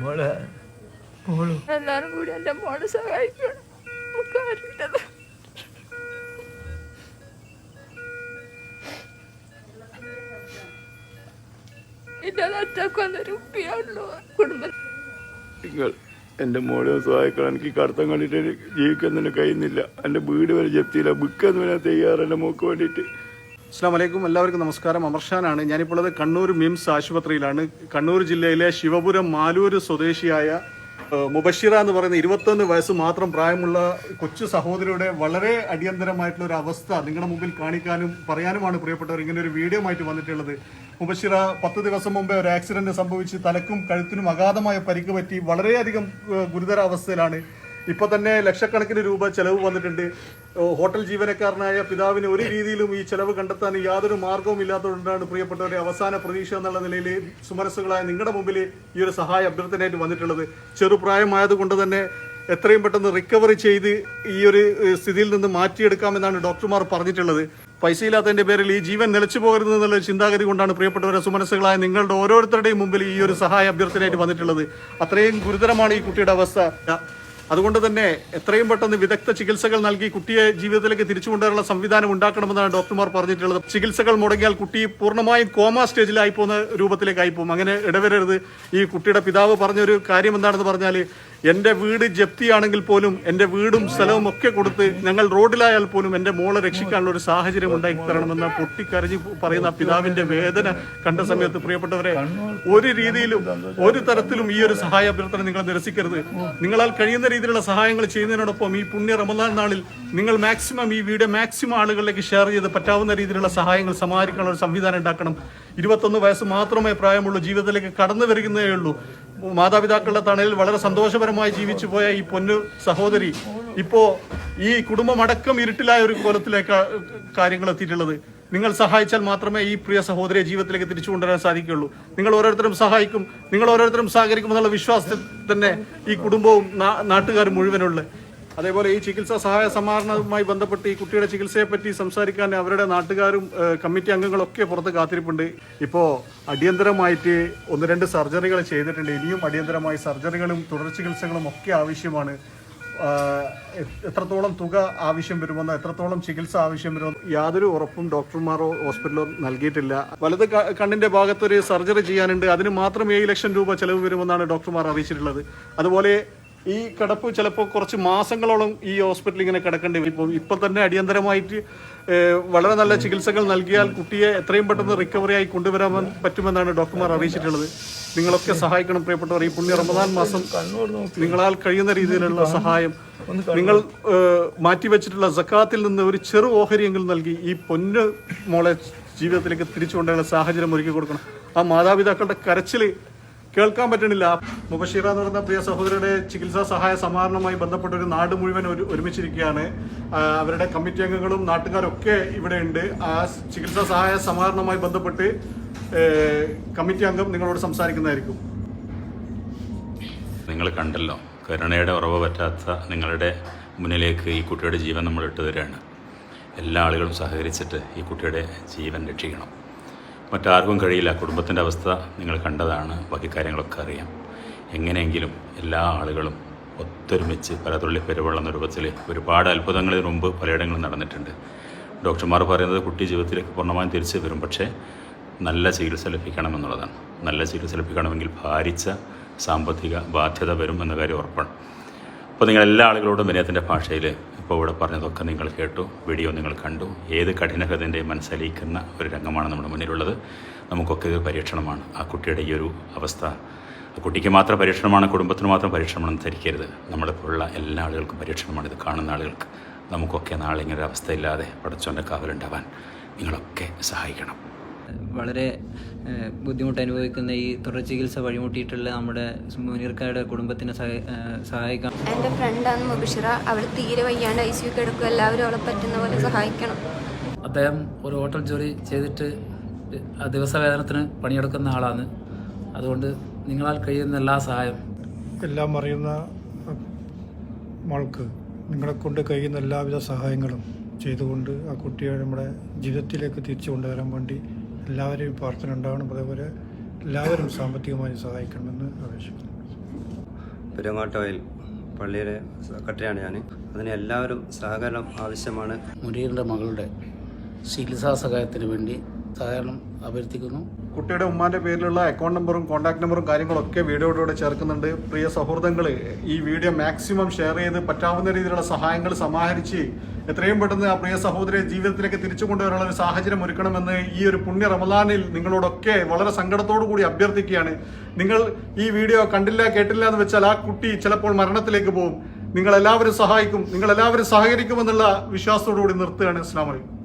മോളെ മോളു. എല്ലാരും കൂടി എന്റെ മോളെ സഹായിക്കണം. നമുക്ക് എന്റെ ഉപ്പിയുള്ളൂ കുടുംബം നിങ്ങൾ എന്റെ മോളെ സഹായിക്കണം. എനിക്ക് കടത്തം കണ്ടിട്ട് ജീവിക്കുന്നതിന് കഴിയുന്നില്ല. എന്റെ വീട് വരെ ജപ്തിയില്ല. ബുക്കെന്ന് വരാൻ തയ്യാറല്ല മോക്ക് വേണ്ടിയിട്ട്. അസ്സാം വലൈക്കും എല്ലാവർക്കും നമസ്കാരം. അമർഷാനാണ് ഞാനിപ്പോൾ ഉള്ളത് കണ്ണൂർ മിംസ് ആശുപത്രിയിലാണ്. കണ്ണൂർ ജില്ലയിലെ ശിവപുരം മാലൂർ സ്വദേശിയായ മുബഷിറ എന്ന് പറയുന്ന ഇരുപത്തൊന്ന് വയസ്സ് മാത്രം പ്രായമുള്ള കൊച്ചു സഹോദരിയുടെ വളരെ അടിയന്തരമായിട്ടുള്ള ഒരു അവസ്ഥ നിങ്ങളുടെ മുമ്പിൽ കാണിക്കാനും പറയാനുമാണ് പ്രിയപ്പെട്ടവർ. ഇങ്ങനെ ഒരു വീഡിയോ ആയിട്ട് വന്നിട്ടുള്ളത്. മുബഷിറ പത്ത് ദിവസം മുമ്പേ ഒരു ആക്സിഡന്റ് സംഭവിച്ച് തലക്കും കഴുത്തിനും അഗാധമായ പരിക്ക് പറ്റി വളരെയധികം ഗുരുതരാവസ്ഥയിലാണ് ഇപ്പൊ തന്നെ ലക്ഷക്കണക്കിന് രൂപ ചെലവ് വന്നിട്ടുണ്ട്. ഹോട്ടൽ ജീവനക്കാരനായ പിതാവിന് ഒരു രീതിയിലും ഈ ചെലവ് കണ്ടെത്താൻ യാതൊരു മാർഗവും ഇല്ലാത്തതുകൊണ്ടാണ് പ്രിയപ്പെട്ടവരെ അവസാന പ്രതീക്ഷ എന്നുള്ള നിലയിൽ സുമരസുകളായ നിങ്ങളുടെ മുമ്പിൽ ഈ ഒരു സഹായ അഭ്യർത്ഥനയായിട്ട് വന്നിട്ടുള്ളത്. ചെറുപ്രായമായതുകൊണ്ട് തന്നെ എത്രയും പെട്ടെന്ന് റിക്കവറി ചെയ്ത് ഈ ഒരു സ്ഥിതിയിൽ നിന്ന് മാറ്റിയെടുക്കാമെന്നാണ് ഡോക്ടർമാർ പറഞ്ഞിട്ടുള്ളത്. പൈസ ഇല്ലാത്തതിന്റെ പേരിൽ ഈ ജീവൻ നിലച്ചു പോകരുത് എന്നുള്ള ചിന്താഗതി കൊണ്ടാണ് പ്രിയപ്പെട്ടവരെ സുമനസ്സുകളായ നിങ്ങളുടെ ഓരോരുത്തരുടെയും മുമ്പിൽ ഈ ഒരു സഹായ അഭ്യർത്ഥനയായിട്ട് വന്നിട്ടുള്ളത്. അത്രയും ഗുരുതരമാണ് ഈ കുട്ടിയുടെ അവസ്ഥ. അതുകൊണ്ട് തന്നെ എത്രയും പെട്ടെന്ന് വിദഗ്ധ ചികിത്സകൾ നൽകി കുട്ടിയെ ജീവിതത്തിലേക്ക് തിരിച്ചു കൊണ്ടുവരാനുള്ള സംവിധാനം ഉണ്ടാക്കണമെന്നാണ് ഡോക്ടർമാർ പറഞ്ഞിട്ടുള്ളത്. ചികിത്സകൾ മുടങ്ങിയാൽ കുട്ടി പൂർണമായും കോമ സ്റ്റേജിലായി പോകുന്ന രൂപത്തിലേക്കായി പോകും. അങ്ങനെ ഇടവരരുത്. ഈ കുട്ടിയുടെ പിതാവ് പറഞ്ഞൊരു കാര്യം എന്താണെന്ന് പറഞ്ഞാൽ എന്റെ വീട് ജപ്തിയാണെങ്കിൽ പോലും എന്റെ വീടും സ്ഥലവും ഒക്കെ കൊടുത്ത് ഞങ്ങൾ റോഡിലായാൽ പോലും എന്റെ മോളെ രക്ഷിക്കാനുള്ള ഒരു സാഹചര്യം ഉണ്ടാക്കി തരണമെന്ന് പൊട്ടിക്കരഞ്ഞ് പറയുന്ന പിതാവിന്റെ വേദന കണ്ട സമയത്ത് പ്രിയപ്പെട്ടവരെ ഒരു രീതിയിലും ഒരു തരത്തിലും ഈ ഒരു സഹായ അഭ്യർത്ഥന നിങ്ങൾ നിരസിക്കരുത്. നിങ്ങളാൽ കഴിയുന്ന രീതിയിലുള്ള സഹായങ്ങൾ ചെയ്യുന്നതിനോടൊപ്പം ഈ പുണ്യ റമദാൻ നാളിൽ നിങ്ങൾ മാക്സിമം ഈ വീഡിയോ മാക്സിമം ആളുകളിലേക്ക് ഷെയർ ചെയ്ത് പറ്റാവുന്ന രീതിയിലുള്ള സഹായങ്ങൾ സമാഹരിക്കാനുള്ള ഒരു സംവിധാനം ഉണ്ടാക്കണം. ഇരുപത്തൊന്ന് വയസ്സ് മാത്രമേ പ്രായമുള്ളൂ ജീവിതത്തിലേക്ക് കടന്നു വരികയേ ഉള്ളൂ. മാതാപിതാക്കളുടെ തണലിൽ വളരെ സന്തോഷപരമായി ജീവിച്ചു പോയ ഈ പൊന്നു സഹോദരി ഇപ്പോ ഈ കുടുംബമടക്കം ഇരുട്ടിലായ ഒരു കോലത്തിലേക്ക് കാര്യങ്ങൾ എത്തിയിട്ടുള്ളത് നിങ്ങൾ സഹായിച്ചാൽ മാത്രമേ ഈ പ്രിയ സഹോദരിയെ ജീവിതത്തിലേക്ക് തിരിച്ചു കൊണ്ടുവരാൻ സാധിക്കുകയുള്ളൂ. നിങ്ങൾ ഓരോരുത്തരും സഹായിക്കും. നിങ്ങൾ ഓരോരുത്തരും സഹകരിക്കുമെന്നുള്ള വിശ്വാസത്തിൽ തന്നെ ഈ കുടുംബവും നാട്ടുകാരും മുഴുവനുള്ള അതേപോലെ ഈ ചികിത്സാ സഹായ സമാഹരണവുമായി ബന്ധപ്പെട്ട് ഈ കുട്ടിയുടെ ചികിത്സയെ പറ്റി സംസാരിക്കാൻ അവരുടെ നാട്ടുകാരും കമ്മിറ്റി അംഗങ്ങളൊക്കെ പുറത്ത് കാത്തിരിപ്പുണ്ട്. ഇപ്പോൾ അടിയന്തരമായിട്ട് ഒന്ന് രണ്ട് സർജറികൾ ചെയ്തിട്ടുണ്ട്. ഇനിയും അടിയന്തരമായി സർജറികളും തുടർ ചികിത്സകളും ഒക്കെ ആവശ്യമാണ്. എത്രത്തോളം തുക ആവശ്യം വരുമെന്നോ എത്രത്തോളം ചികിത്സ ആവശ്യം വരുമെന്നോ യാതൊരു ഉറപ്പും ഡോക്ടർമാരോ ഹോസ്പിറ്റലോ നൽകിയിട്ടില്ല. വലത് കണ്ണിന്റെ ഭാഗത്തൊരു സർജറി ചെയ്യാനുണ്ട്. അതിന് മാത്രം ഏഴ് ലക്ഷം രൂപ ചെലവ് വരുമെന്നാണ് ഡോക്ടർമാർ അറിയിച്ചിട്ടുള്ളത്. അതുപോലെ ഈ കിടപ്പ് ചിലപ്പോൾ കുറച്ച് മാസങ്ങളോളം ഈ ഹോസ്പിറ്റലിൽ ഇങ്ങനെ കിടക്കേണ്ടി വരും. ഇപ്പോൾ ഇപ്പം തന്നെ അടിയന്തരമായിട്ട് വളരെ നല്ല ചികിത്സകൾ നൽകിയാൽ കുട്ടിയെ എത്രയും പെട്ടെന്ന് റിക്കവറി ആയി കൊണ്ടുവരാൻ പറ്റുമെന്നാണ് ഡോക്ടർമാർ അറിയിച്ചിട്ടുള്ളത്. നിങ്ങളൊക്കെ സഹായിക്കണം പ്രിയപ്പെട്ടവർ. ഈ പുണ്യ റമദാൻ മാസം നിങ്ങളാൽ കഴിയുന്ന രീതിയിലുള്ള സഹായം. നിങ്ങൾ മാറ്റിവെച്ചിട്ടുള്ള സക്കാത്തിൽ നിന്ന് ഒരു ചെറു ഓഹരിയെങ്കിലും നൽകി ഈ പൊന്ന് മോളെ ജീവിതത്തിലേക്ക് തിരിച്ചു കൊണ്ടുവരുന്ന സാഹചര്യം ഒരുക്കി കൊടുക്കണം. ആ മാതാപിതാക്കളുടെ കരച്ചിൽ കേൾക്കാൻ പറ്റണില്ല. മുബഷീറ എന്ന് പറയുന്ന പ്രിയ സഹോദരിയുടെ ചികിത്സാ സഹായ സമാഹരണവുമായി ബന്ധപ്പെട്ട ഒരു നാട് മുഴുവൻ ഒരു ഒരുമിച്ചിരിക്കുകയാണ്. അവരുടെ കമ്മിറ്റി അംഗങ്ങളും നാട്ടുകാരൊക്കെ ഇവിടെ ഉണ്ട്. ആ ചികിത്സാ സഹായ സമാഹരണവുമായി ബന്ധപ്പെട്ട് കമ്മിറ്റി അംഗം നിങ്ങളോട് സംസാരിക്കുന്നതായിരിക്കും. നിങ്ങൾ കണ്ടല്ലോ കരുണയുടെ ഉറവ് പറ്റാത്ത നിങ്ങളുടെ മുന്നിലേക്ക് ഈ കുട്ടിയുടെ ജീവൻ നമ്മൾ ഇട്ടു തരികയാണ് എല്ലാ ആളുകളും സഹകരിച്ചിട്ട് ഈ കുട്ടിയുടെ ജീവൻ രക്ഷിക്കണം. മറ്റാർക്കും കഴിയില്ല. കുടുംബത്തിന്റെ അവസ്ഥ നിങ്ങൾ കണ്ടതാണ്. ബാക്കി കാര്യങ്ങളൊക്കെ അറിയാം. എങ്ങനെയെങ്കിലും എല്ലാ ആളുകളും ഒത്തൊരുമിച്ച് പല തുള്ളി പെരുവെള്ളം രൂപത്തിൽ ഒരുപാട് അത്ഭുതങ്ങളിൽ മുമ്പ് പലയിടങ്ങളും നടന്നിട്ടുണ്ട്. ഡോക്ടർമാർ പറയുന്നത് കുട്ടി ജീവിതത്തിലേക്ക് പൂർണമായും തിരിച്ചു വരും. പക്ഷേ നല്ല ചികിത്സ ലഭിക്കണമെന്നുള്ളതാണ് നല്ല ചികിത്സ ലഭിക്കണമെങ്കിൽ ഭാരിച്ച സാമ്പത്തിക ബാധ്യത വരും എന്ന കാര്യം ഉറപ്പാണ്. അപ്പോൾ നിങ്ങൾ എല്ലാ ആളുകളോടും വിനയത്തിന്റെ ഭാഷയിൽ ഇപ്പോൾ ഇവിടെ പറഞ്ഞതൊക്കെ നിങ്ങൾ കേട്ടു വീഡിയോ നിങ്ങൾ കണ്ടു. ഏത് കഠിനഹൃദന്റെ മനസ്സലിയിക്കുന്ന ഒരു രംഗമാണ് നമ്മുടെ മുന്നിലുള്ളത്. നമുക്കൊക്കെ ഇത് പരീക്ഷണമാണ്. ആ കുട്ടിയുടെ ഈ ഒരു അവസ്ഥ ആ കുട്ടിക്ക് മാത്രം പരീക്ഷണമാണ് കുടുംബത്തിന് മാത്രം പരീക്ഷണമാണെന്ന് ധരിക്കരുത്. നമ്മളിപ്പോഴുള്ള എല്ലാ ആളുകൾക്കും പരീക്ഷണമാണ് ഇത് കാണുന്ന ആളുകൾക്ക്. നമുക്കൊക്കെ നാളെ ഇങ്ങനെ ഒരു പടച്ചോന്റെ കാവലുണ്ടാവാൻ നിങ്ങളൊക്കെ സഹായിക്കണം. വളരെ ബുദ്ധിമുട്ട് അനുഭവിക്കുന്ന ഈ തുടർ ചികിത്സ വഴിമുട്ടിയിട്ടുള്ള നമ്മുടെ മുനീർക്കാരുടെ കുടുംബത്തിനെ സഹായിക്കണം എന്റെ ഫ്രണ്ടാണ് മുബിഷിറ. അവൾ തീരെ വയ്യാണ്ട് ഐ സി കിടക്കും എല്ലാവരും അവളെ പറ്റുന്ന പോലെ സഹായിക്കണം. അദ്ദേഹം ഒരു ഹോട്ടൽ ജോലി ചെയ്തിട്ട് ദിവസവേതനത്തിന് പണിയെടുക്കുന്ന ആളാണ്. അതുകൊണ്ട് നിങ്ങളാൽ കഴിയുന്ന എല്ലാ സഹായം. എല്ലാം അറിയുന്ന മൾക്ക് നിങ്ങളെ കൊണ്ട് കഴിയുന്ന എല്ലാവിധ സഹായങ്ങളും ചെയ്തുകൊണ്ട് ആ കുട്ടിയെ നമ്മുടെ ജീവിതത്തിലേക്ക് തിരിച്ചു കൊണ്ടുവരാൻ വേണ്ടി എല്ലാവരെയും പ്രാർത്ഥന ഉണ്ടാവണം. അതേപോലെ എല്ലാവരും സാമ്പത്തികമായി സഹായിക്കണമെന്ന് അപേക്ഷിക്കുന്നു. പെരുങ്ങോട്ടോയിൽ പള്ളിയിലെ സെക്രട്ടറിയാണ് ഞാൻ അതിന് എല്ലാവരും സഹകരണം ആവശ്യമാണ്. മുനീറിന്റെ മകളുടെ ചികിത്സാ സഹായത്തിന് വേണ്ടി സഹകരണം അഭ്യർത്ഥിക്കുന്നു. കുട്ടിയുടെ ഉമ്മാന്റെ പേരിലുള്ള അക്കൗണ്ട് നമ്പറും കോൺടാക്ട് നമ്പറും കാര്യങ്ങളൊക്കെ വീഡിയോയോടെ ചേർക്കുന്നുണ്ട്. പ്രിയ സുഹൃത്തുക്കൾ ഈ വീഡിയോ മാക്സിമം ഷെയർ ചെയ്ത് പറ്റാവുന്ന രീതിയിലുള്ള സഹായങ്ങൾ സമാഹരിച്ച് എത്രയും പെട്ടെന്ന് ആ പ്രിയ സഹോദരിയെ ജീവിതത്തിലേക്ക് തിരിച്ചു കൊണ്ടുവരാനുള്ള ഒരു സാഹചര്യം ഒരുക്കണമെന്ന് ഈ ഒരു പുണ്യ റമദാനിൽ നിങ്ങളോടൊക്കെ വളരെ സങ്കടത്തോടു കൂടി അഭ്യർത്ഥിക്കുകയാണ്. നിങ്ങൾ ഈ വീഡിയോ കണ്ടില്ല കേട്ടില്ല എന്ന് വെച്ചാൽ ആ കുട്ടി ചിലപ്പോൾ മരണത്തിലേക്ക് പോകും. നിങ്ങളെല്ലാവരും സഹായിക്കും നിങ്ങളെല്ലാവരും സഹകരിക്കുമെന്നുള്ള വിശ്വാസത്തോടു കൂടി നിർത്തുകയാണ്. ഇസ്ലാം വലൈക്കും